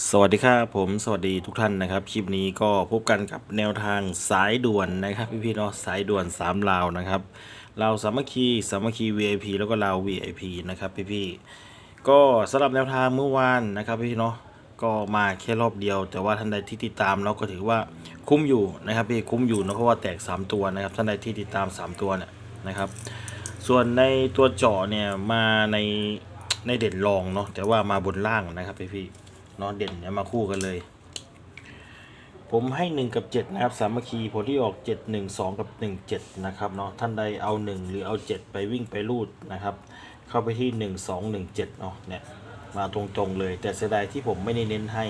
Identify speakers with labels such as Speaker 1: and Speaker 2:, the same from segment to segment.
Speaker 1: สวัสดีครับผมสวัสดีทุกท่านนะครับ คลิปนี้ก็พบกันกับแนวทางสายด่วนนะครับ พี่ๆเนาะสายด่วน3ลาวนะครับลาวสามัคคีสามัคคี VIP แล้วก็ลาว VIP นะครับพี่ๆก็สำหรับแนวทางเมื่อวานนะครับพี่ๆเนาะก็มาแค่รอบเดียว แต่ว่าท่านใดที่ติดตามเราก็ถือว่าคุ้มอยู่นะครับพี่คุ้มอยู่นะเพราะว่าแตก 3 ตัวนะครับท่านใดที่ติดตาม 3 ตัวเนี่ยนะครับ ส่วนในตัวเจาะเนี่ยมาในในเด่นรองเนาะแต่ว่ามาบนล่างนะครับพี่พี่ๆ นาะเด่นเนี่ยมาคู่กันเลย ผมให้ 1 กับ 7 นะครับ สามัคคีผลที่ออก 7 1 2 กับ 1 7 นะครับเนาะท่านใดเอา 1 หรือเอา 7 ไปวิ่งไปรูดนะครับ เข้าไปที่ 1 2 1 7เนาะเนี่ยมาตรงๆเลย แต่เสียดายที่ผมไม่ได้เน้นให้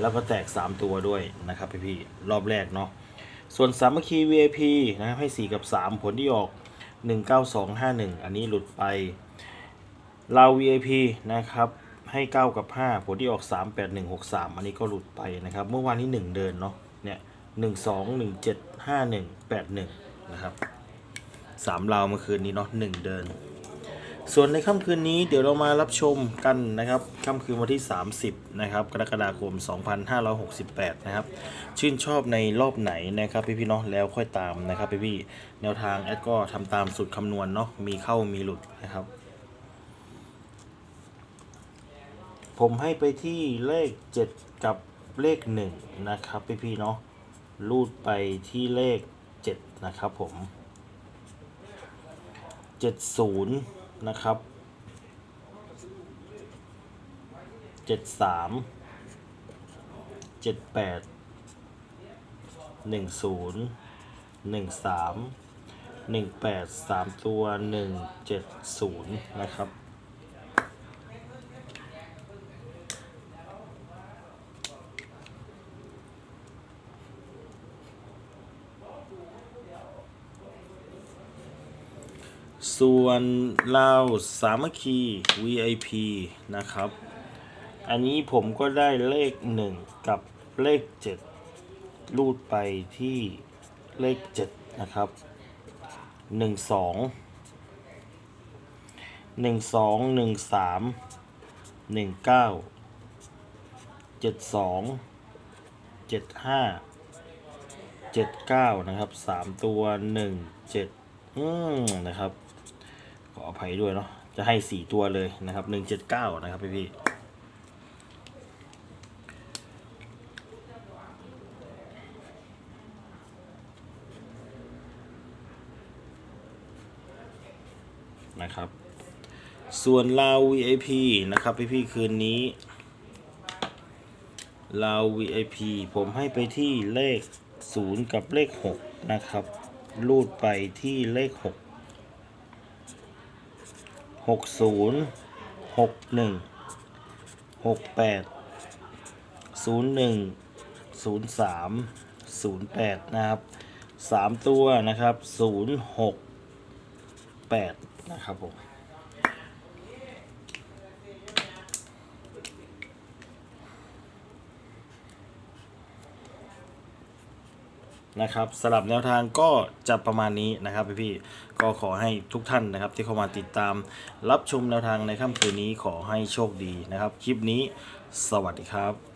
Speaker 1: แล้วก็แตก 3 ตัวด้วยนะครับพี่พี่ๆรอบแรกเนาะส่วนสามัคคี VIP นะครับให้ 4 กับ 3 ผลที่ออก 19251 อันนี้หลุดไปลาว VIP นะครับ ให้ 9 กับ 5 ผลที่ออก 3 8 1 6 3 อันนี้ก็หลุดไปนะครับ เมื่อวานนี้ 1 เดินเนาะ เนี่ย 1 2 1 7 5 1 8 1 นะครับ3ลาวเมื่อคืนนี้เนาะ 1 เดิน ส่วนในค่ำคืนนี้เดี๋ยวเรามารับชมกันนะครับ ค่ำคืนวันที่ 30 นะครับ กรกฎาคม 2568 นะครับ ชื่นชอบในรอบไหนนะครับพี่พี่เนาะ แล้วค่อยตามนะครับพี่พี่ แนวทางแอดก็ทำตามสูตรคำนวณเนาะ มีเข้ามีหลุดนะครับ ผมให้ไปที่เลข 7 กับเลข 1 นะครับพี่พี่ๆเนาะรูดไปที่เลข 7 นะครับผม 70 นะครับ 73 78 10 13 18 3 ตัว 170 นะครับ ส่วนเราสามัคคี VIP นะครับ อันนี้ผมก็ได้เลข 1 กับเลข 7 รูดไปที่เลข 7 นะครับ 1 2 1 2 1 3 1 9 7 2 7 5 7 9 นะครับ 3 ตัว 1 7 อืมนะครับ ขออภัยด้วยเนาะจะให้สี่ตัวเลยนะครับหนึ่งเจ็ดเก้านะครับพี่พี่นะครับ ส่วนลาว VIP นะครับพี่พี่คืนนี้ลาว VIP ผมให้ไปที่เลข 0 กับเลข 6 นะครับ รูดไปที่เลข6หกศูนย์หกหนึ่งหกแปดศูนย์หนึ่งศูนย์สามศูนย์แปดนะครับสามตัวนะครับศูนย์หกแปดนะครับผม นะครับสลับแนวทางก็จะประมาณนี้นะครับพี่ๆก็ขอให้ทุกท่านนะครับ ที่เข้ามาติดตามรับชมแนวทางในค่ำคืนนี้ขอให้โชคดีนะครับ คลิปนี้สวัสดีครับ